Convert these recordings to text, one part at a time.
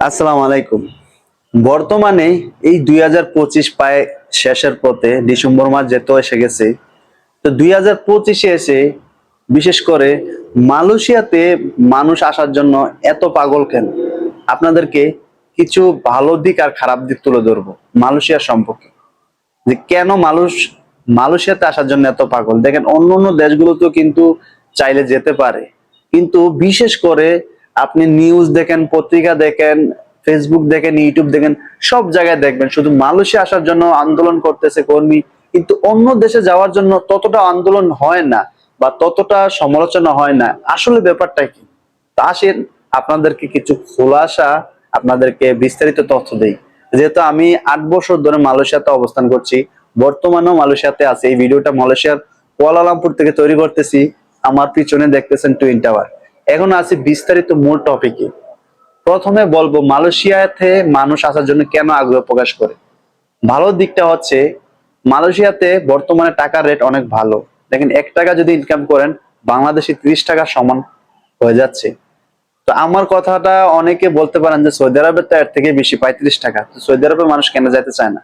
আসসালামু আলাইকুম। বর্তমানে এই দুই হাজার পঁচিশ পায় শেষের পথে ডিসেম্বর মাস যেহেতু এসে গেছে, তো দুই হাজার পঁচিশে এসে বিশেষ করে মালয়েশিয়াতে মানুষ আসার জন্য এত পাগল কেন? আপনাদেরকে কিছু ভালো দিক আর খারাপ দিক তুলে ধরবো মালয়েশিয়া সম্পর্কে। যে কেন মানুষ মালয়েশিয়াতে আসার জন্য এত পাগল? দেখেন অন্য অন্য দেশগুলোতেও কিন্তু চাইলে যেতে পারে। কিন্তু বিশেষ করে আপনি নিউজ দেখেন, পত্রিকা দেখেন ফেসবুক দেখেন ইউটিউব দেখেন, সব জায়গায় দেখবেন। শুধু মালয়েশিয়া আসার জন্য আন্দোলন করতেছে কর্মী, কিন্তু অন্য দেশে যাওয়ার জন্য ততটা আন্দোলন হয় না বা ততটা সমালোচনা হয় না। আসলে ব্যাপারটা কি? তা আসেন, আপনাদেরকে কিছু খোলাসা, আপনাদেরকে বিস্তারিত তথ্য দেই। যেহেতু আমি আট বছর ধরে মালয়েশিয়াতে অবস্থান করছি, বর্তমানেও মালয়েশিয়াতে আছে। এই ভিডিওটা মালয়েশিয়ার কুয়ালালামপুর থেকে তৈরি করতেছি। আমার পিছনে দেখতেছেন টুইন টাওয়ার এখন আছে বিস্তারিত মূল টপিকে প্রথমে বলব, মালয়েশিয়াতে মানুষ আসার জন্য কেন আগ্রহ প্রকাশ করে? ভালো দিকটা হচ্ছে, মালয়েশিয়াতে বর্তমানে টাকার রেট অনেক ভালো। দেখেন, এক টাকা যদি ইনকাম করেন, বাংলাদেশে ত্রিশ টাকার সমান হয়ে যাচ্ছে। তো আমার কথাটা অনেকে বলতে পারেন যে, সৌদি আরবের তো এর থেকে বেশি, পঁয়ত্রিশ টাকা। তো সৌদি আরবের মানুষ কেন যেতে চায় না?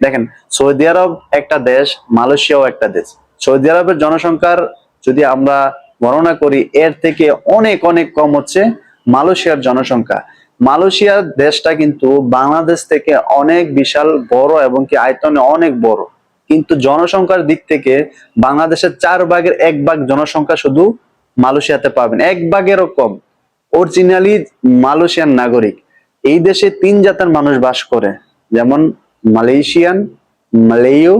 দেখেন, সৌদি আরব একটা দেশ, মালয়েশিয়াও একটা দেশ। সৌদি আরবের জনসংখ্যার যদি আমরা গণনা করি, এর থেকে অনেক অনেক কম হচ্ছে মালয়েশিয়ার জনসংখ্যা। মালয়েশিয়ার দেশটা কিন্তু বাংলাদেশ থেকে অনেক বিশাল বড় এবং কি আয়তনে অনেক বড়। কিন্তু জনসংখ্যার দিক থেকে বাংলাদেশের চার ভাগের এক ভাগ জনসংখ্যা শুধু মালয়েশিয়াতে পাবেন। এক ভাগেরও কম। অরিজিনালি মালয়েশিয়ান নাগরিক। এই দেশে তিন জাতের মানুষ বাস করে। যেমন মালয়েশিয়ান মালেয়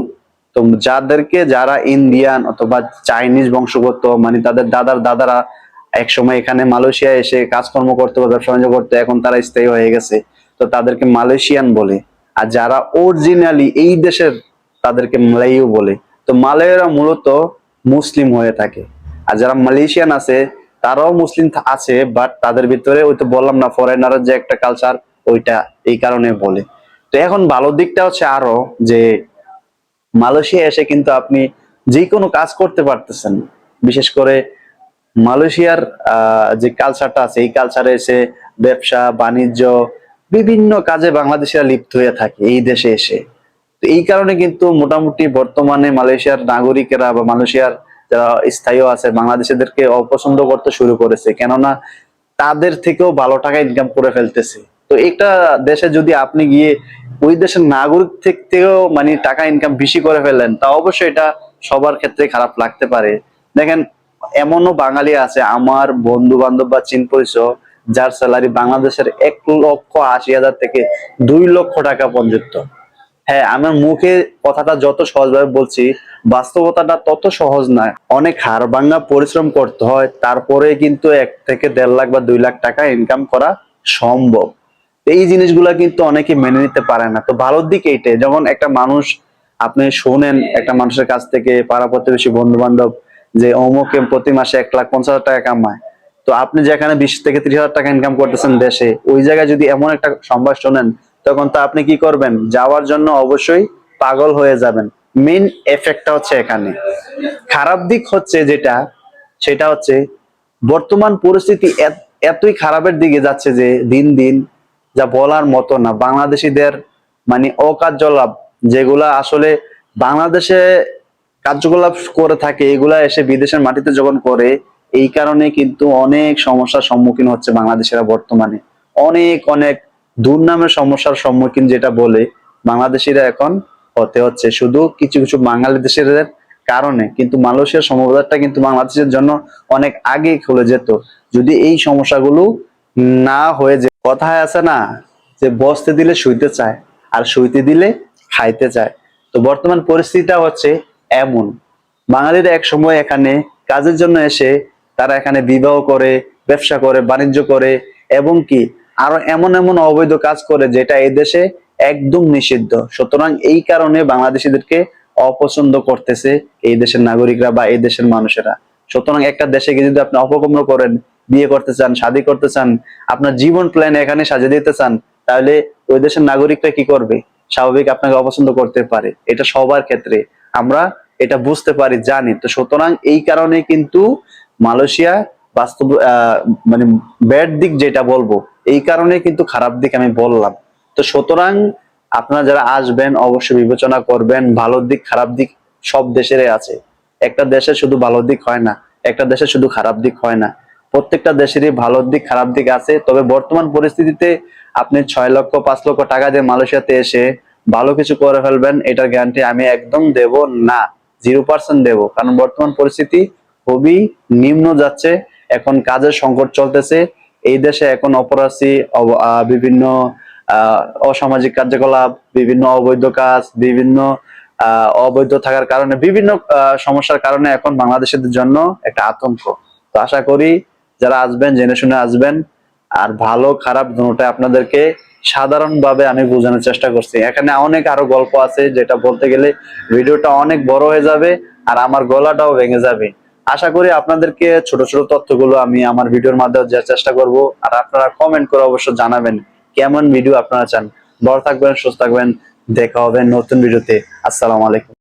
তো যাদেরকে যারা ইন্ডিয়ান অথবা চাইনিজ বংশগত মানে তাদের দাদার দাদারা একসময় এখানে মালয়েশিয়া এসে কাজকর্ম করতে বা ব্যবসা বাণিজ্য করতে, এখন তারা স্থায়ী হয়ে গেছে। তো তাদেরকে মালয়েশিয়ান বলে। আর যারা অরিজিনালি এই দেশের তাদেরকে মালাইও বলে। তো মালয়েরা মূলত মুসলিম হয়ে থাকে। আর যারা মালয়েশিয়ান আছে, তারাও মুসলিম আছে বাট তাদের ভিতরে ওই তো বললাম না ফরেনারের যে একটা কালচার ওইটা এই কারণে বলে। তো এখন ভালো দিকটা হচ্ছে আরও যে মালয়েশিয়া এসে কিন্তু আপনি যে কোনো কাজ করতে পারতেছেন। বিশেষ করে মালয়েশিয়ার যে কালচারটা আছে, এই কালচারে এসে ব্যবসা, বাণিজ্য, বিভিন্ন কাজে বাংলাদেশিরা লিপ্ত হয়ে থাকে এই দেশে এসে। তো এই কারণে কিন্তু মোটামুটি বর্তমানে মালয়েশিয়ার নাগরিকেরা বা মালয়েশিয়ার যারা স্থায়ী আছে, বাংলাদেশিদেরকে অপছন্দ করতে শুরু করেছে। কেননা তাদের থেকেও ভালো টাকা ইনকাম করে ফেলতেছে। তো একটা দেশে যদি আপনি গিয়ে ওই দেশের নাগরিক থেকেও মানে টাকা ইনকাম বেশি করে ফেলেন, তা অবশ্যই এটা সবার ক্ষেত্রে খারাপ লাগতে পারে। দেখেন, এমনও বাঙালি আছে, আমার বন্ধু বান্ধব বা চিন পরিচয়, যার স্যালারি বাংলাদেশের এক লক্ষ আশি হাজার থেকে দুই লক্ষ টাকা পর্যন্ত। হ্যাঁ আমার মুখে কথাটা যত সহজভাবে বলছি, বাস্তবতাটা তত সহজ নয় অনেক হাড় ভাঙা পরিশ্রম করতে হয়, তারপরে কিন্তু এক থেকে দেড় লাখ বা দুই লাখ টাকা ইনকাম করা সম্ভব। এই জিনিসগুলা কিন্তু অনেকে মেনে নিতে পারে না। তো ভালোর দিক এইটাই, যখন একটা মানুষ, আপনি শোনেন একটা মানুষের কাছ থেকে পাড়া প্রতিবেশী বন্ধু বান্ধব যে অমুকে প্রতি মাসে এক লাখ পঞ্চাশ হাজার টাকা কামায়। তো আপনি যেখানে বিশ থেকে ত্রিশ হাজার টাকা ইনকাম করতেছেন দেশে, ওই জায়গায় যদি এমন একটা সংবাদ শোনেন, তখন তো আপনি কি করবেন? যাওয়ার জন্য অবশ্যই পাগল হয়ে যাবেন। মেইন এফেক্টটা হচ্ছে এখানে। খারাপ দিক হচ্ছে যেটা, সেটা হচ্ছে বর্তমান পরিস্থিতি এতই খারাপের দিকে যাচ্ছে যে দিন দিন যা বলার মতো না। বাংলাদেশিদের মানে অকার্যকলাপ যেগুলা আসলে বাংলাদেশে কার্যকলাপ করে থাকে, এগুলা এসে বিদেশের মাটিতে যখন করে, এই কারণে কিন্তু অনেক সমস্যার সম্মুখীন হচ্ছে বাংলাদেশেরা বর্তমানে। অনেক অনেক দুর্নামের সমস্যার সম্মুখীন যেটা বলে, বাংলাদেশিরা এখন হতে হচ্ছে। শুধু কিছু কিছু বাঙালি দেশের কারণে, কিন্তু মালয়েশিয়ার সমবাদটা কিন্তু বাংলাদেশের জন্য অনেক আগে খুলে যেত। যদি এই সমস্যাগুলো না হয়ে যে কথায় আছে না, যে বসতে দিলে শুইতে চায় আর শুইতে দিলে খাইতে চায়। তো বর্তমান পরিস্থিতিটা হচ্ছে এমন। বাঙালিরা এক সময় এখানে কাজের জন্য এসে তারা এখানে বিবাহ করে, ব্যবসা করে, বাণিজ্য করে এবং কি আরও এমন এমন অবৈধ কাজ করে যেটা এই দেশে একদম নিষিদ্ধ। সুতরাং এই কারণে বাংলাদেশিদেরকে অপছন্দ করতেছে এই দেশের নাগরিকরা বা এই দেশের মানুষেরা। সুতরাং একটা দেশে গিয়ে যদি আপনি অপকর্ম করেন বিয়ে করতে চান, শাদী করতে চান, আপনার জীবন প্ল্যান এখানে সাজিয়ে দিতে চান, তাহলে ওই দেশের নাগরিকরা কি করবে? স্বাভাবিক আপনাকে অপছন্দ করতে পারে। এটা সবার ক্ষেত্রে। আমরা এটা বুঝতে পারি, জানি। তো সুতরাং এই কারণে কিন্তু মালয়েশিয়া বাস্তব মানে ব্যাড দিক যেটা বলব, এই কারণে কিন্তু খারাপ দিক আমি বললাম। তো সুতরাং আপনারা যারা আসবেন, অবশ্যই বিবেচনা করবেন, ভালো দিক, খারাপ দিক সব দেশেরই আছে। একটা দেশে শুধু ভালো দিক হয় না, একটা দেশে শুধু খারাপ দিক হয় না। প্রত্যেকটা দেশেরই ভালো দিক, খারাপ দিক আছে। তবে বর্তমান পরিস্থিতিতে আপনি ছয় লক্ষ, পাঁচ লক্ষ টাকা দিয়ে মালয়েশিয়াতে এসে ভালো কিছু করে ফেলবেন, এটার গ্যারান্টি আমি একদম দেব না। জিরো পার্সেন্ট দেবো। কারণ বর্তমান পরিস্থিতি খুবই নিম্ন যাচ্ছে। এখন কাজের সংকট চলতেছে। এই দেশে এখন অপরাধী বিভিন্ন অসামাজিক কার্যকলাপ, বিভিন্ন অবৈধ কাজ, বিভিন্ন অবৈধ থাকার কারণে, বিভিন্ন সমস্যার কারণে এখন বাংলাদেশের জন্য একটা আতঙ্ক। তো আশা করি যারা আসবেন, জেনে শুনে আসবেন। আর ভালো, খারাপ দুটোটাই আপনাদেরকে সাধারণভাবে আমি বোঝানোর চেষ্টা করছি। এখানে অনেক আরও গল্প আছে, যেটা বলতে গেলে ভিডিওটা অনেক বড় হয়ে যাবে আর আমার গলাটাও ভেঙে যাবে। আশা করি আপনাদেরকে ছোট ছোট তথ্যগুলো আমি আমার ভিডিওর মাধ্যমে দেওয়ার চেষ্টা করব। আর আপনারা কমেন্ট করে অবশ্য জানাবেন কেমন ভিডিও আপনারা চান। বড় থাকবেন, সুস্থ থাকবেন। দেখা হবে নতুন ভিডিওতে আসসালামু আলাইকুম।